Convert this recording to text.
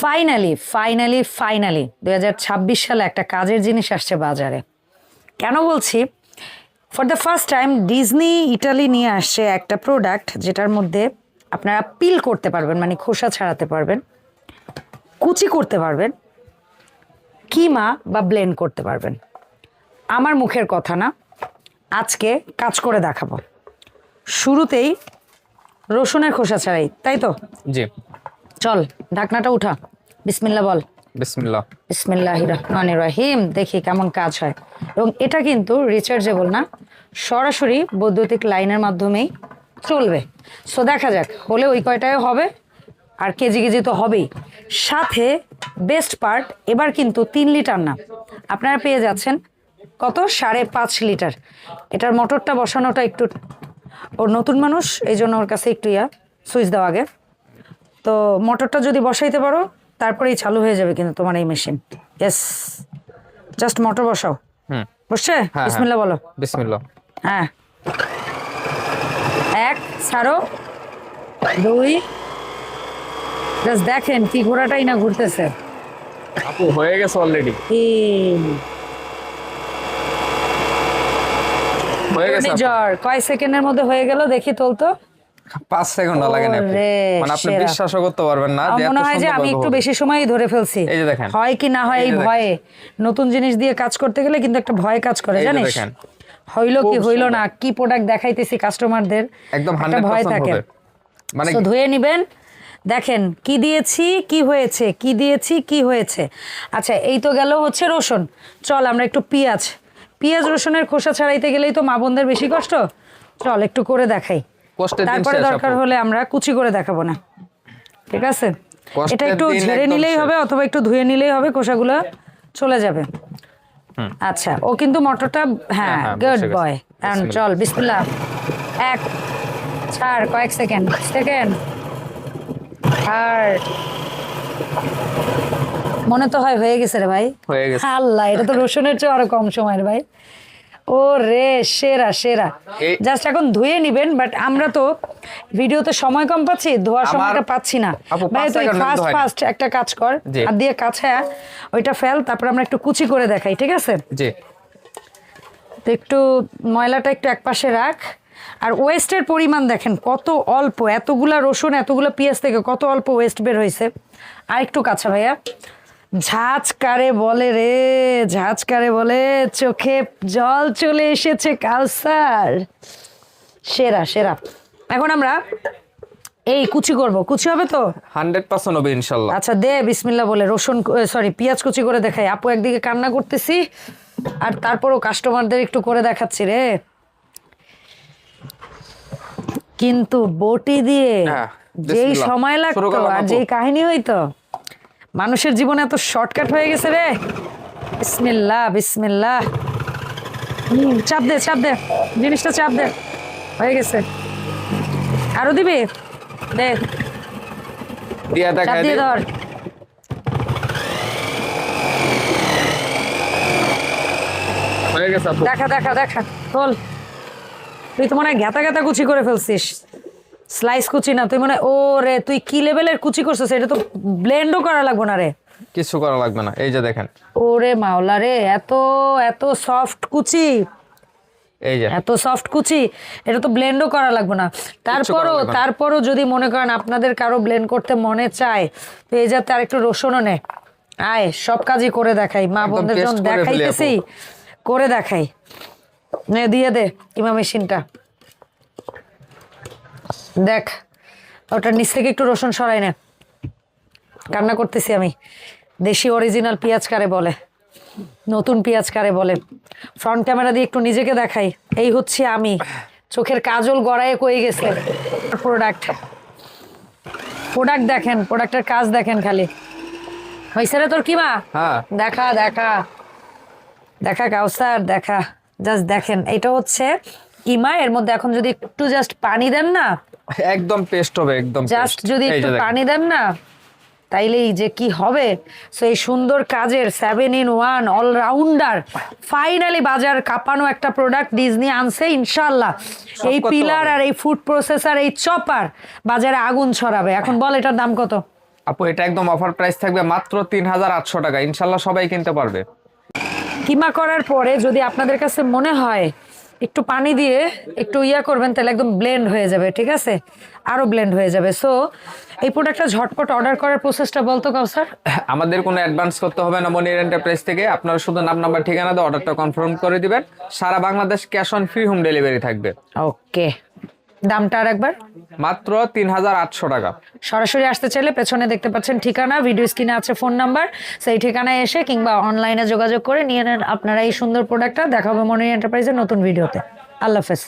Finally finally finally দু হাজার ছাব্বিশ সালে একটা কাজের জিনিস আসছে বাজারে। কেন বলছি? For the first time Disney Italy নিয়ে আসছে একটা প্রোডাক্ট যেটার মধ্যে আপনারা পিল করতে পারবেন মানে খোসা ছাড়াতে পারবেন, কুচি করতে পারবেন, কিমা বা ব্লেন্ড করতে পারবেন। আমার মুখের কথা না, আজকে কাজ করে দেখাবো। শুরুতেই রসুনের খোসা ছাড়াই, তাই তো? জি। চল ঢাকনাটা উঠা। বিসমিল্লা বল। বিসমিল্লাহ। বিসমিল্লাহ রহমান রহিম। দেখি কেমন কাজ হয়। এবং এটা কিন্তু রিচার্জেবল না। সরাসরি বৈদ্যুতিক লাইনের মাধ্যমেই চলবে। সো দেখা যাক হলে ওই কয়টায় হবে? আর কেজি কেজি তো হবেই। সাথে বেস্ট পার্ট এবার কিন্তু তিন লিটার না। আপনারা পেয়ে যাচ্ছেন কত? সাড়ে পাঁচ লিটার। এটার মোটরটা বসানোটা একটু ওর নতুন মানুষ এই জন্য ওর কাছে একটু ইয়া সুইচ দেওয়া আগে। তো মোটরটা যদি বসাইতে পারো তারপরেই চালু হয়ে যাবে কিন্তু তোমার এই মেশিন ইয়েস জাস্ট মোটর বসাও। বসছে? হ্যাঁ, হ্যাঁ। বিসমিল্লা বলো। বিসমিল্লা হ্যাঁ। এক ছাড়ো। দুই। জাস্ট দেখেন কি ঘোড়াটাই না ঘুরতেছে। আপু হয়ে গেছে অলরেডি কি হয়ে গেছে কয় সেকেন্ডের মধ্যে হয়ে গেল? দেখি তোল তো 5 সেকেন্ড লাগে না মানে আপনি বিশ্বাসও করতে পারবেন না যে মনে হয় যে আমি একটু বেশি সময়ই ধরে ফেলছি। এই যে দেখেন। হয় কি না হয় এই ভয়ে। নতুন জিনিস দিয়ে কাজ করতে গেলে কিন্তু একটা ভয় কাজ করে জানিস? দেখেন। হইল কি হইল না কি প্রোডাক্ট দেখাইতেছি কাস্টমারদের একদম 100% ভয় থাকে। মানে ধুয়ে নেবেন। দেখেন কি দিয়েছি কি হয়েছে কি দিয়েছি কি হয়েছে। আচ্ছা এই তো গেল হচ্ছে রসুন। চল আমরা একটু পেঁয়াজ। পেঁয়াজ রসুনের খোসা ছাড়াইতে গেলেই তো মা বোনদের বেশি কষ্ট। চল একটু করে দেখাই। তারপরে দরকার। হলে আমরা কুচি করে দেখাবো না। ঠিক আছে? এটা একটু ঝেড়ে নিলেই হবে অথবা একটু ধুয়ে নিলেই হবে খোসাগুলো চলে যাবে। আচ্ছা ও কিন্তু মটরটা হ্যাঁ গুড। বয় বিসমিল্লাহ। চল বিসমিল্লাহ। এক ছাড় কয়েক সেকেন্ড সেকেন্ড। আর মনে তো হয় হয়ে গেছে রে ভাই। হয়ে গেছে। আল্লাহ এটা তো রসুনের চেয়ে আরও কম সময়ের ভাই। ও রে সেরা। সেরা জাস্ট এখন ধুয়ে নিবেন বাট আমরা তো ভিডিওতে সময় কম পাচ্ছি ধোয়ার সময়টা পাচ্ছি না। ভাই তুই সেকেন্ড ফার্স্ট ফার্স্ট একটা কাজ কর আর দিয়ে কাছে ওইটা ফেল তারপর আমরা একটু কুচি করে দেখাই ঠিক আছে? জি। তো একটু ময়লাটা একটু একপাশে রাখ। আর ওয়েস্টের পরিমাণ দেখেন কত অল্প এতগুলা রসুন এতগুলো পেঁয়াজ থেকে কত অল্প ওয়েস্ট বের হয়েছে। আর একটু কাছে ভাইয়া। ঝাঁজ কারে বলে রে ঝাঁজ কারে বলে চোখে জল চলে এসেছে কালসার সেরা সেরা। এখন আমরা এই কুচি করব। কুচি হবে তো? হান্ড্রেড পার্সেন্ট হবে ইনশাল্লাহ। আচ্ছা দে বিসমিল্লা বলে রসুন সরি পেঁয়াজ কুচি করে দেখাই। আপু একদিকে কান্না করতেছি আর তারপরও কাস্টমারদের একটু করে দেখাচ্ছি রে। কিন্তু বটি দিয়ে হ্যাঁ, যেই সময় লাগতো আর যেই কাহিনী হইতো মানুষের জীবনে এত শর্টকাট হয়ে গেছে রে। বিসমিল্লাহ হুম, চাপ দে চাপ দে। জিনিসটা চাপ দে। হয়ে গেছে। আরও দিবি? দে। চাপ দিয়ে ধর। গেছে দেখা দেখা দেখা। তোল। তুই তো মনে হয় ঘেতা ঘেতা কুচি করে ফেলছিস। স্লাইস কুচি না তুই মানে ও রে তুই কি লেভেলের কুচি করছিস? এটা তো ব্লেন্ডও করা লাগবে না রে। কিছু করা লাগবে না এই যে দেখেন। ওরে মাওলা রে এত এত সফট কুচি। এই যে। এত সফট কুচি এটা তো ব্লেন্ডও করা লাগবে না। তারপরও তারপরও যদি মনে করেন আপনাদের কারও ব্লেন্ড করতে মনে চায় তো এই যাতে আর একটু রসুনও নে। আয় সব কাজই করে দেখাই। মা বোনদের আপু। দেখাইতেছি করে দেখাই। দিয়ে দে কিমা মেশিনটা দেখ ওটার নিচ থেকে একটু রসুন সরাই নে। কান্না করতেছি আমি। দেশি অরিজিনাল পেঁয়াজ কারে বলে? নতুন পেঁয়াজ কারে বলে? ফ্রন্ট ক্যামেরা দিয়ে একটু নিজেকে দেখাই। এই হচ্ছে আমি। চোখের কাজল গড়ায় কয়ে গেছে। প্রোডাক্ট প্রোডাক্ট দেখেন প্রোডাক্টের কাজ দেখেন খালি। হয়েছে রে তোর কি মা? হ্যাঁ। দেখা দেখা। দেখা কাউসার দেখা। জাস্ট দেখেন। এটা হচ্ছে কিমা এর মধ্যে এখন যদি একটু জাস্ট পানি দেন না? একদম পেস্ট হবে একদম জাস্ট যদি একটু পানি দেন না তাইলেই যে কি হবে? সো এই সুন্দর কাজের seven in one allrounder finally বাজার কাঁপানো একটা প্রোডাক্ট ডিজনি আনছে ইনশাল্লাহ এই পিলার আর এই ফুড প্রসেসর এই চপার বাজারে আগুন ছড়াবে। এখন বল এটার দাম কত? আপু এটা একদম অফার প্রাইস থাকবে মাত্র তিন হাজার আটশো টাকা। ইনশাল্লাহ সবাই কিনতে পারবে। কিমা করার পরে যদি আপনাদের কাছে মনে হয় একটু পানি দিয়ে একটু ইয়া করবেন তাহলে একদম ব্লেন্ড হয়ে যাবে ঠিক আছে? আরও ব্লেন্ড হয়ে যাবে। সো এই প্রোডাক্টটা ঝটপট অর্ডার করার প্রসেসটা বলতো কাউ স্যার আমাদের কোনো অ্যাডভান্স করতে হবে না মনির এন্টারপ্রাইজ থেকে। আপনারা শুধু নাম নাম্বার ঠিকানা দিয়ে অর্ডারটা কনফার্ম করে দিবেন। সারা Bangladesh cash on free home delivery থাকবে। ওকে দামটা আর একবার? মাত্র তিন হাজার আটশো টাকা। সরাসরি আসতে চাইলে পেছনে দেখতে পাচ্ছেন ঠিকানা ভিডিও স্ক্রিনে আছে ফোন নাম্বার। সেই ঠিকানায় এসে কিংবা অনলাইনে যোগাযোগ করে নিয়ে নেন আপনারা এই সুন্দর প্রোডাক্টটা দেখাবে মনে এন্টারপ্রাইজের নতুন ভিডিওতে আল্লাহ হাফেজ।